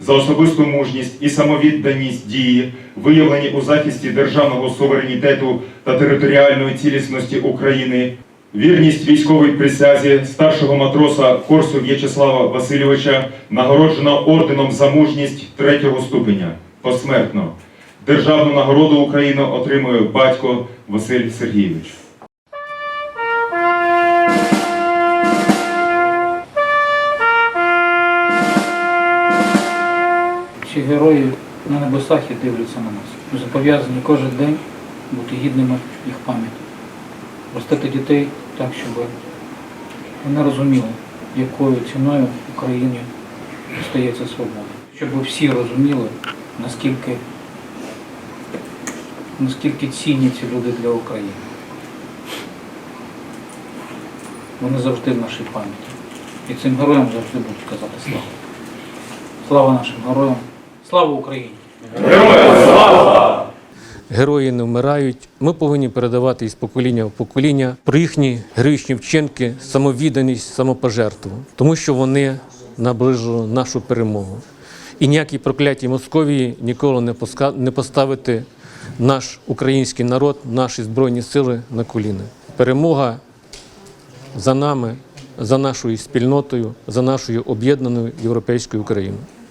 за особисту мужність і самовідданість дії, виявлені у захисті державного суверенітету та територіальної цілісності України, вірність військовій присязі старшого матроса Корсу В'ячеслава Васильовича нагороджено орденом за мужність третього ступеня посмертно. Державну нагороду України отримує батько Василь Сергійович. Всі герої на небесах і дивляться на нас. Ми зобов'язані кожен день бути гідними їх пам'яті. Ростити дітей так, щоб вони розуміли, якою ціною в Україні стається свобода. Щоб всі розуміли, наскільки, наскільки цінні ці люди для України. Вони завжди в нашій пам'яті. І цим героям завжди будуть казати слава. Слава нашим героям! Слава Україні! Герої не вмирають. Ми повинні передавати із покоління в покоління про їхні героїчні вчинки, самовідданість, самопожертву, тому що вони наближили нашу перемогу. І ніякі прокляті Московії ніколи не поставити наш український народ, наші збройні сили на коліна. Перемога за нами, за нашою спільнотою, за нашою об'єднаною європейською Україною.